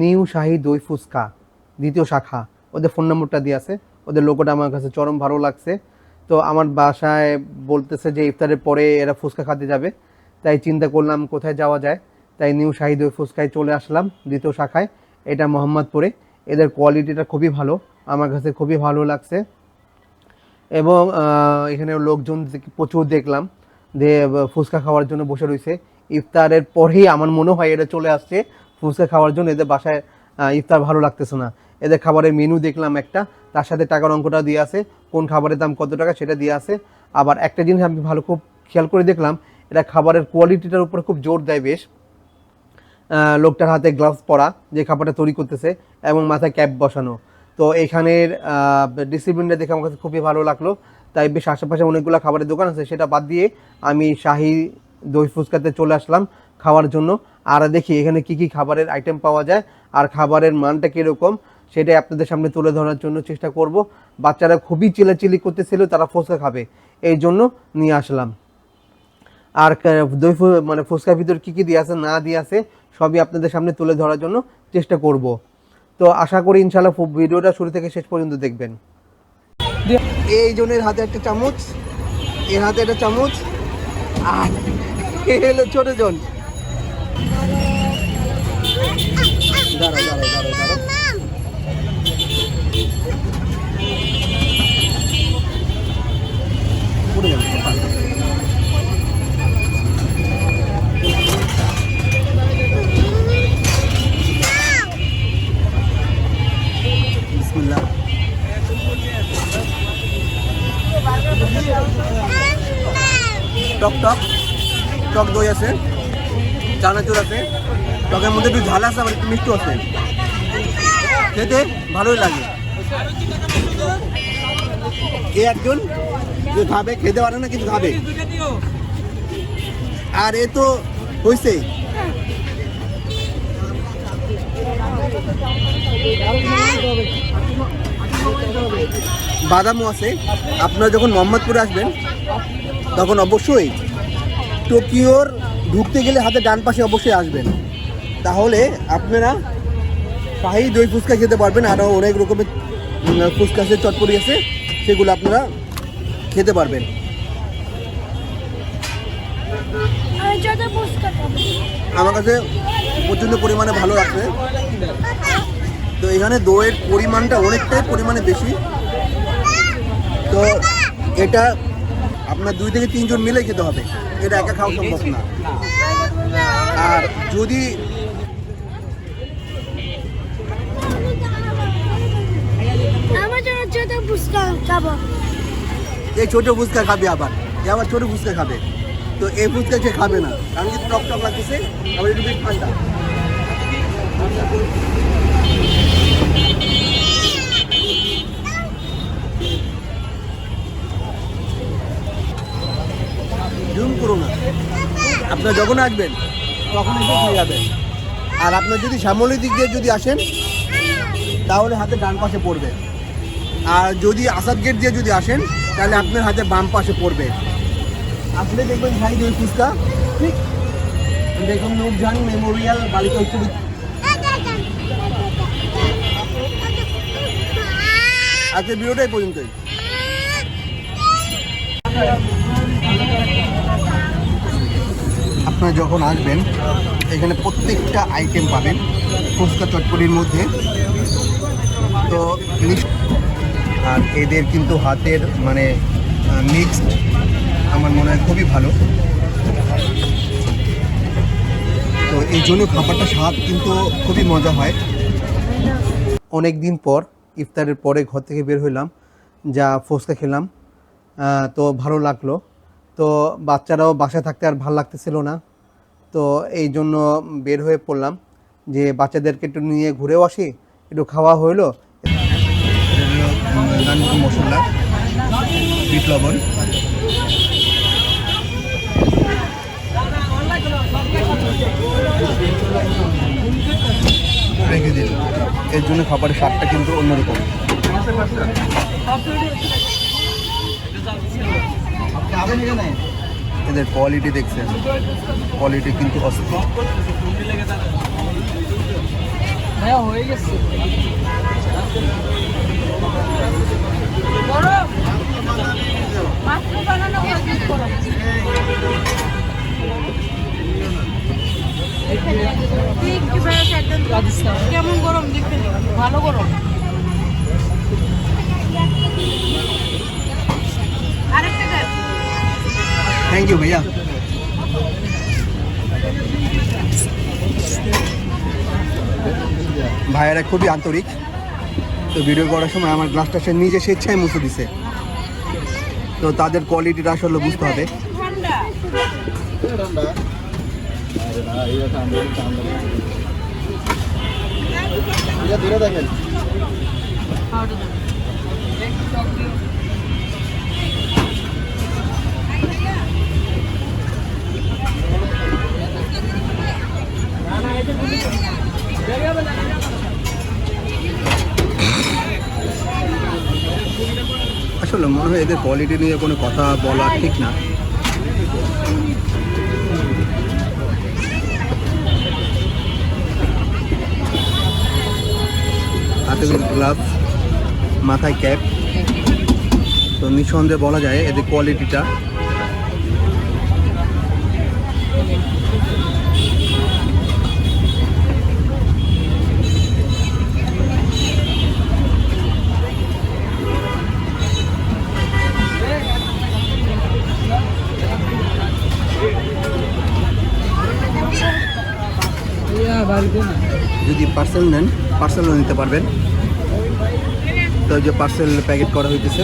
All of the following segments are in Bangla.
নিউ শাহি দই ফুচকা, দ্বিতীয় শাখা। ওদের ফোন নম্বরটা দিয়ে আছে। ওদের লোকটা আমার কাছে চরম ভালো লাগছে। তো আমার বাসায় বলতেছে যে ইফতারের পরে এরা ফুচকা খাতে যাবে। তাই চিন্তা করলাম কোথায় যাওয়া যায়। তাই নিউ শাহি দই ফুচকায় চলে আসলাম দ্বিতীয় শাখায়। এটা মোহাম্মদপুরে। এদের কোয়ালিটিটা খুবই ভালো। আমার কাছে খুবই ভালো লাগছে। এবং এখানে লোকজন প্রচুর দেখলাম যে ফুচকা খাওয়ার জন্য বসে রয়েছে। ইফতারের পরেই আমার মনে হয় এটা চলে আসছে। ফুচকা খাওয়ার জন্য এদের বাসায় ইফতার ভালো লাগতেছে না। এদের খাবারের মেনু দেখলাম একটা, তার সাথে টাকার অঙ্কটা দিয়ে আছে, কোন খাবারের দাম কত টাকা সেটা দিয়ে আছে। আবার একটা জিনিস আমি ভালো খুব খেয়াল করে দেখলাম, এটা খাবারের কোয়ালিটিটার উপরে খুব জোর দেয় বেশ। লোকটার হাতে গ্লাভস পরা, যে খাবারটা তৈরি করতেছে, এবং মাথায় ক্যাপ বসানো। তো এখানের ডিসিপ্লিনটা দেখে আমার কাছে খুবই ভালো লাগল। তাই বেশ আশেপাশে অনেকগুলো খাবারের দোকান আছে, সেটা বাদ দিয়ে আমি শাহি দই ফুচকাতে চলে আসলাম। খাওয়ার জন্য। আর দেখি এখানে কি কি খাবারের আইটেম পাওয়া যায়, আর খাবারের মানটা কীরকম, সেটাই আপনাদের সামনে তুলে ধরার জন্য চেষ্টা করব। বাচ্চারা খুবই চিলাচিলি করতেছিল, তারা ফুচকা খাবে। এই জন্য নিয়ে আসলাম। আর দই মানে ফুচকার ভিতর কী কী দিয়ে আছে, না দিয়ে আছে, সবই আপনাদের সামনে তুলে ধরার জন্য চেষ্টা করব। তো আশা করি ইনশাল্লাহ ভিডিওটা শুরু থেকে শেষ পর্যন্ত দেখবেন। এই জনের হাতে একটা চামচ, এর হাতে একটা চামচ, আর এ হলো জন। দাঁড়াও দাঁড়াও দাঁড়াও দাঁড়াও টক টক। টক দই আছে। চানাচুর আছে, টকের মধ্যে একটু ঝাল আছে, আবার একটু মিষ্টি আছে। খেতে ভালোই লাগে। এ একজন যে খাবে খেতে পারে না, কিন্তু খাবে আর এ তো হয়েছে বাদামও আছে। আপনারা যখন মোহাম্মদপুরে আসবেন, তখন অবশ্যই টোকিওর ঢুকতে গেলে হাতে ডান পাশে অবশ্যই আসবেন। তাহলে আপনারা শাহি দই ফুচকা খেতে পারবেন আরও অনেক রকমের ফুচকা আছে চটপটি আছে সেগুলো আপনারা খেতে পারবেন। আমার কাছে প্রচণ্ড পরিমাণে ভালো লাগছে। তো এখানে দইয়ের পরিমাণটা অনেকটাই পরিমাণে বেশি। তো এটা আপনার দুই থেকে তিনজন মিলে খেতে হবে। এটা একা খাওয়া সম্ভব না। আর যদি এই ছোট ফুচকা খাবে আবার। এ আবার ছোট ফুচকা খাবে। তো এই ফুচকা সে খাবে না। কারণ কি টক টক লাগতেছে আবার একটু বেশ ঠান্ডা জুম করো না আপনারা যখন আসবেন, তখন এসে খেয়ে যাবেন। আর আপনার যদি শ্যামলী দিক দিয়ে যদি আসেন, তাহলে হাতে ডান পাশে পড়বে। আর যদি আসাদ গেট দিয়ে যদি আসেন, তাহলে আপনার হাতে বাম পাশে পড়বে। আসলে দেখবেন ভাই দুই ফুচকা, ঠিক? দেখুন নূরজাহান মেমোরিয়াল বালিকা উচ্চ আজকের ভিডিওটাই পর্যন্তই। আপনারা যখন আসবেন, এখানে প্রত্যেকটা আইটেম পাবেন, ফুচকা চটপটির মধ্যে। তো আর এদের কিন্তু হাতের মানে মিক্সড আমার মনে হয় খুবই ভালো। তো এই জন্য খাবারটা স্বাদ কিন্তু খুবই মজা হয়। অনেক দিন পর, ইফতারের পরে ঘর থেকে বের হইলাম, যা ফুচকা খেলাম তো ভালো লাগল। তো বাচ্চারাও বাসায় থাকতে আর ভালো লাগতেছিল না। তো এই জন্য বের হয়ে পড়লাম যে বাচ্চাদেরকে একটু নিয়ে ঘুরেও আসি, একটু খাওয়া হইল। এর জন্য খাবারের স্বাদটা কিন্তু অন্যরকম। এদের কোয়ালিটি দেখছেন। কোয়ালিটি কিন্তু অস্থির। হ্যাঁ হয়ে গেছে। গরম মাত্র বানানো হয়েছে গরম কেমন গরম দেখতে? ভালো গরম। থ্যাংক ইউ ভাইয়া ভাইয়েরা খুবই আন্তরিক। তো ভিডিও করার সময় আমার গ্লাসটা সে নিজে স্বেচ্ছায় মুছে দিছে। তো তাদের কোয়ালিটিটা আসলে বুঝতে হবে। ঠান্ডা খাওয়াটা আসলে মনে হয় এদের কোয়ালিটি নিয়ে কোনো কথা বলা ঠিক না। হাতে গ্লাভ মাথায় ক্যাপ তো নিঃসন্দেহে বলা যায় এদের কোয়ালিটিটা যদি পার্সেল নেন পার্সেলও নিতে পারবেন। তো যে পার্সেল প্যাকেট করা হইতেছে,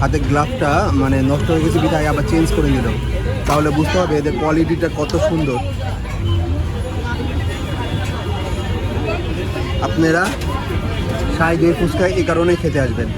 হাতে গ্লাভটা মানে নষ্ট হয়ে গেছে, বিধায় আবার চেঞ্জ করে নিল। তাহলে বুঝতে হবে এদের কোয়ালিটিটা কত সুন্দর। আপনারা সাই দই ফুচকা এই কারণেই খেতে আসবেন।